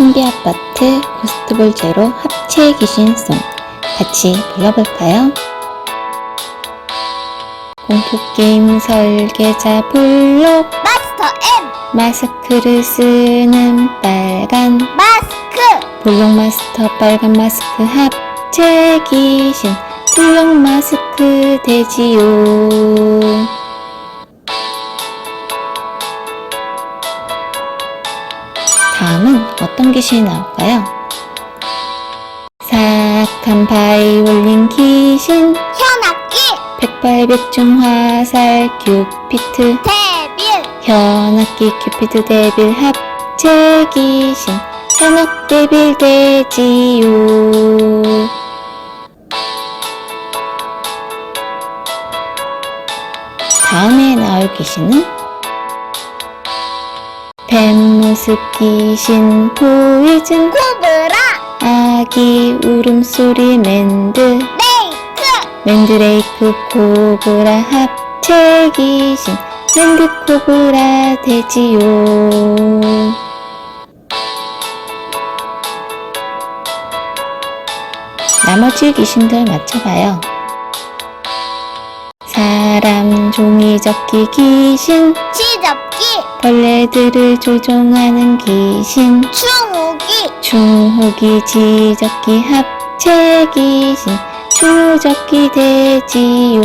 좀비 아파트 고스트볼 제로 합체 귀신송. 같이 불러볼까요? 공포게임 설계자 블록. 마스터 M. 마스크를 쓰는 빨간. 마스크. 블록 마스터 빨간 마스크 합체 귀신. 블록 마스크 되지요 다음은 어떤 귀신이 나올까요? 사악한 바이올린 귀신. 현악기. 백발백중 화살 큐피트. 데빌. 현악기 큐피드 데빌 합체 귀신. 현악 데빌 되지요. 다음에 나올 귀신은 귀신 포이즌 코브라! 아기 울음소리 맨드. 메이크! 맨드레이크 코브라 합체 귀신. 맨드 코브라 되지요. 나머지 귀신들 맞춰봐요. 사람 종이 접기 귀신. 지접 기. 벌레들을 조종하는 귀신. 충우기. 중호기 지적기 합체 귀신. 추적기 되지요.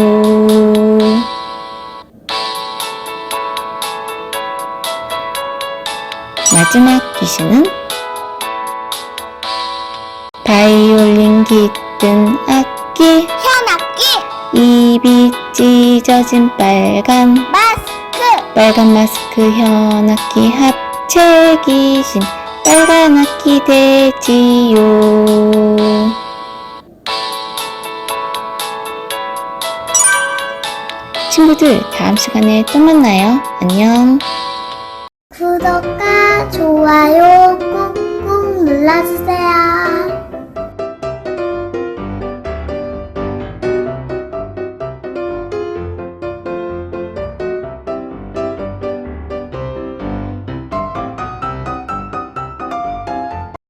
마지막 귀신은 바이올린 깃든 악기. 현악기. 입이 찢어진 빨간 빨간 마스크 현악기 합체 귀신 빨간 악기 되지요. 친구들 다음 시간에 또 만나요. 안녕. 구독과 좋아요 꾹꾹 눌러주세요